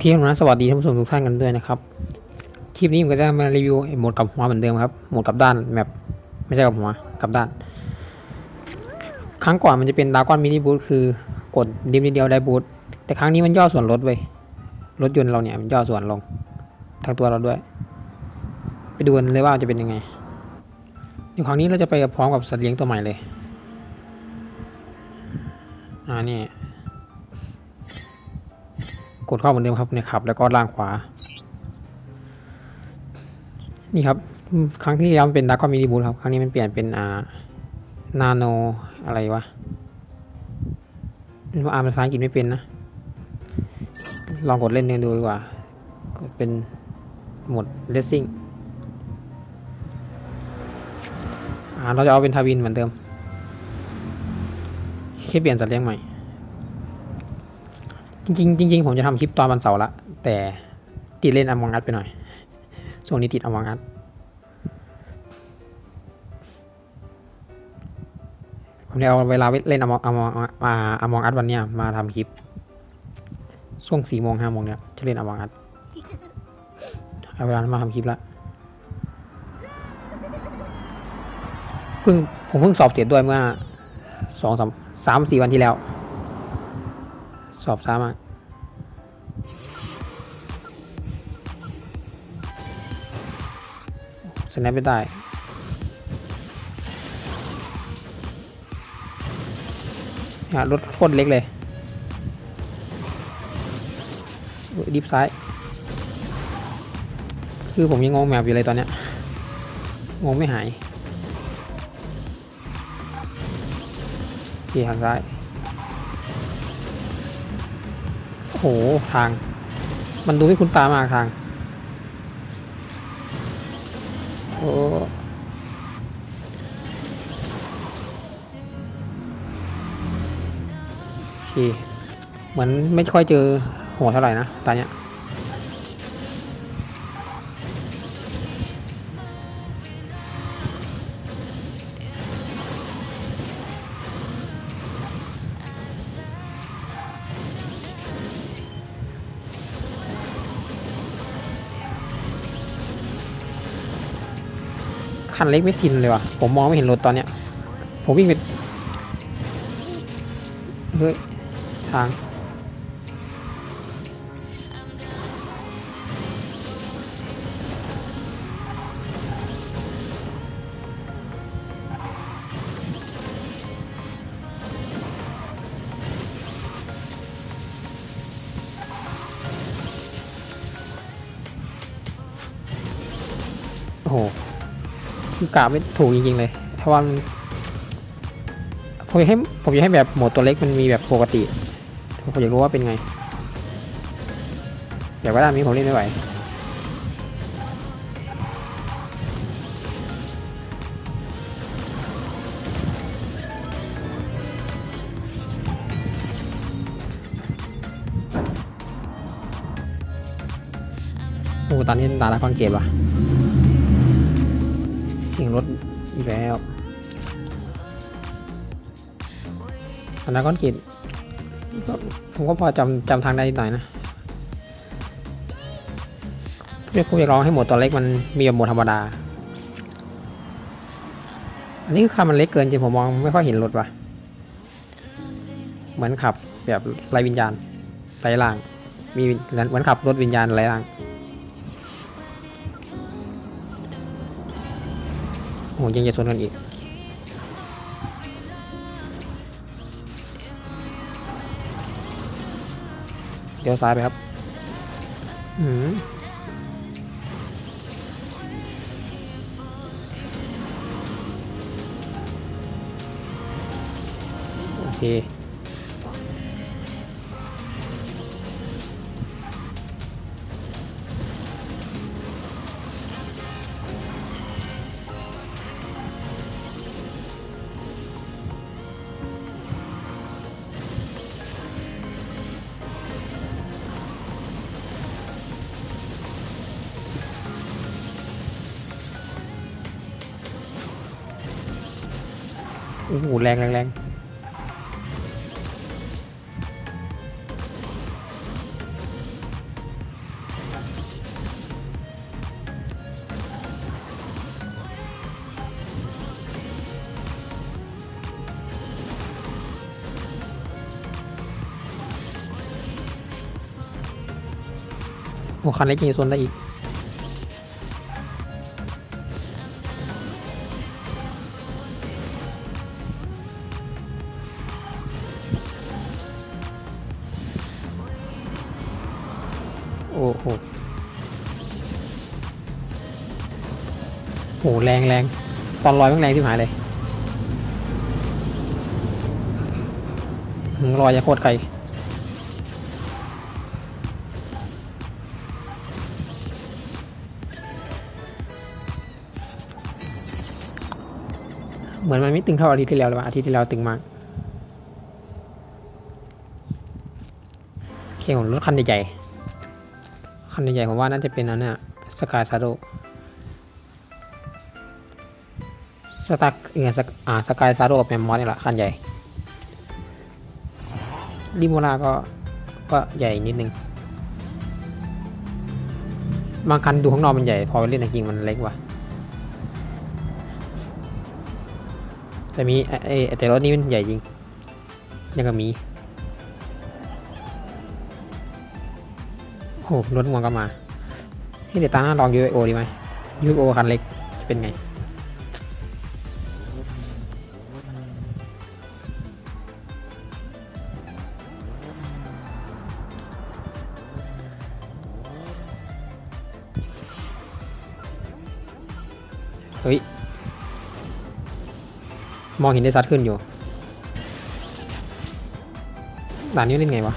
เคครับนะสวัสดีท่านผู้ชมทุกท่านกันด้วยนะครับ คลิปนี้ผมก็จะมารีวิวโหมดกลับหัวเหมือนเดิมครับ โหมดกลับด้านแมปไม่ใช่กลับหัวกลับด้าน ครั้งก่อนมันจะเป็นดาวก้อนมินิบูทคือกดดิมนิดเดียวได้บูทแต่ครั้งนี้มันย่อส่วนลดเว้ยรถยนต์เราเนี่ยมันย่อส่วนลงทั้งตัวเราด้วย ไปดูกันเลยว่าจะเป็นยังไงเดี๋ยวครั้งนี้เราจะไปพร้อมกับสัตว์เลี้ยงตัวใหม่เลย อ่านี่ กดเข้าเหมือนเดิมครับในขับ แล้วก็ล่างขวา นี่ครับ ครั้งที่แล้วมันเป็นดักก็มินิบูทครับ ครั้งนี้มันเปลี่ยนเป็นอ่านาโนอะไรวะว่าอ่านภาษาอังกฤษไม่เป็นนะ ลองกดเล่นกันดูดีกว่า กดเป็นหมดเลสซิ่งอ่าเราจะเอาเป็นทาวินเหมือนเดิมแค่เปลี่ยนสัตว์เลี้ยงใหม่ จริงจริงผมจะทำคลิปตอนวันเสาร์ละ แต่ติดเล่นอมองอัดไปหน่อยช่วงนี้ติดอมองอัดผมเลยเอาเวลาเล่นอมองอมองมาอมองอัดวันเนี้ยมาทำคลิปช่วงสี่โมงห้าโมงเนี้ยจะเล่นอมองอัดเอาเวลามาทำคลิปละเพิ่งผมเพิ่งสอบเสร็จด้วยเมื่อสองสามสามสี่วันที่แล้ว สอบซ้ำอะสแนปไม่ได้ฮะรถโคตรเล็กเลยดิฟซ้าย คือผมยังงงแมปอยู่เลยตอนเนี้ยงงไม่หายโอเคหันซ้าย หทาง มันดูไม่คุ้นตามากทาง โอ้โอเหมือนไม่ค่อยเจอหัวเท่าไหร่นะตอนเนี้ย คันเล็กไม่ทินเลยว่ะ ผมมองไม่เห็นรถตอนเนี้ย ผมวิ่งไปเฮ้ยทาง กาไม่ถูกจริงๆเลย เพราะว่าผมอยากให้ผมอยากให้แบบโหมดตัวเล็กมันมีแบบปกติ ผมอยากรู้ว่าเป็นไง อยากว่าด้านนี้ผมเล่นไม่ไหวโอ้ตอนนี้ตาละคอนเกตว่ะ สียงรถอีกแล้วอันนั้นก้อนกรีดผมก็พอจำจำทางได้หน่อยนะเรียกผู้อยากลองให้หมดตัวเล็กมันมีแบบหมดธรรมดา อันนี้คือคันมันเล็กเกินจริงผมมองไม่ค่อยเห็นรถว่ะ เหมือนขับแบบไรวิญญาณไรล่าง มีเหมือนขับรถวิญญาณไรล่าง โอ้โหยังจะชนกันอีกเดี๋ยวซ้ายไปครับ อืมโอเค โอ้โหแรงแรงแรงโอ้คันไล็กยิงโซนได้อีก รงแรงตอนลอยมันแรงที่หายเลยหืมลอยจะโคตรไกลเหมือนมันไม่ตึงเท่าอาทิตย์ที่แล้วเลยว่ะอาทิตย์ที่แล้วตึงมากโอเคผมรถคันใหญ่ๆคันใหญ่ๆผมว่าน่าจะเป็นอันเนี้ยสกายซาโด สตักเออสกอ่าสกายซาโดกับแมมมอสนี่แหละคันใหญ่ดิโมลาก็ก็ใหญ่นิดนึงบางคันดูข้างนอกมันใหญ่ พอไปเล่นจริงมันเล็กว่ะแต่มีไอ้ไอ้แต่รถนี้มันใหญ่จริง ยังก็มีโอ้รถมองก็มา ให้เดี๋ยวตาหน้าลอง UFO ดีไหม UFO คันเล็กจะเป็นไง ฮ้ย มองเห็นได้ซัดขึ้นอยู่ด่านนี้เล่นไงวะ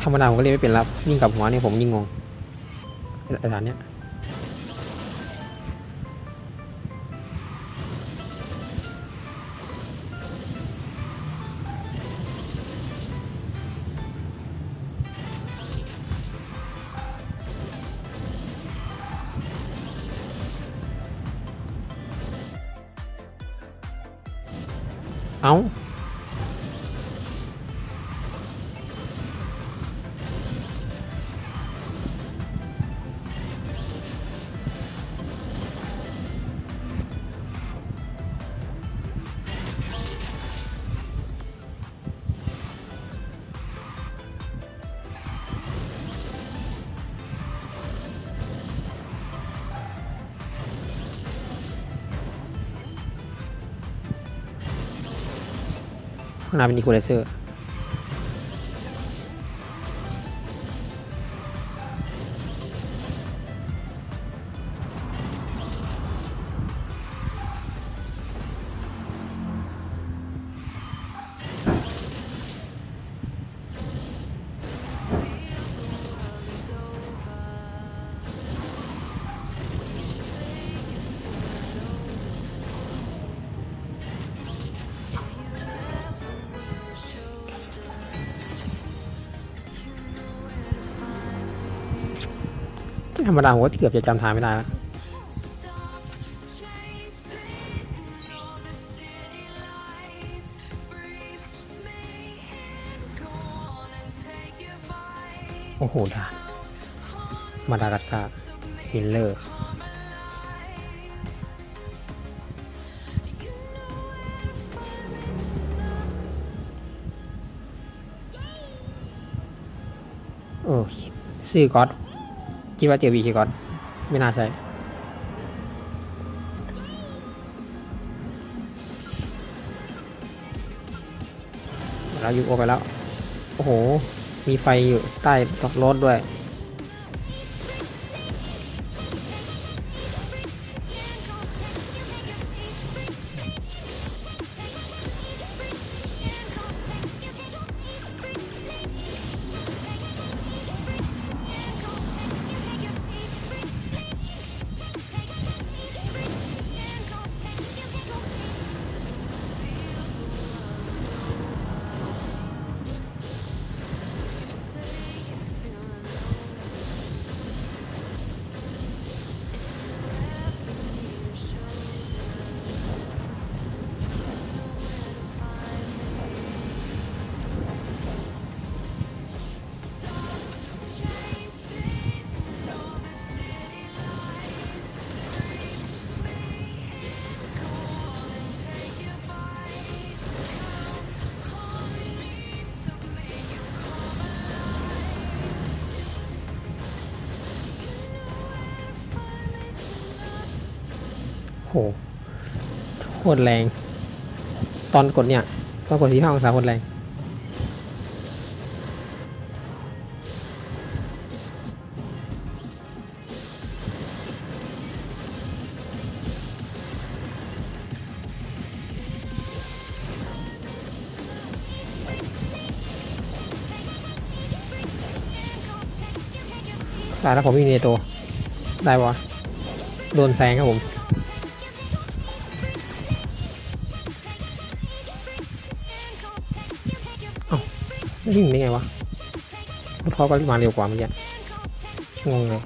ธรรมดาผมก็เล่นไม่เป็นรับยิ่งกับหัวเนี่ยผมยิ่งงงไอ้ด่านเนี้ย เนาเป็นอีควอไลเซอร์ ธรรมดาผมก็เกือบจะจำทางไม่ได้แล้วโอ้โหด่ามาดากัสการ์มิลเลอร์เออชื่อก๊อต คิดว่าเจอวีคีก๊อน ไม่น่าใช่เราอยู่โอไปแล้ว โอ้โห มีไฟอยู่ใต้รถด้วย หโคตรแรง ตอนกดเนี่ยตอนกดที่ห้าองศาโคตรแรงได้แล้วผมมีเนโตได้ปะโดนแซงครับผม ไม่ถึงได้ไงวะพอก็มาเร็วกว่าเมื่อกี้งงเลย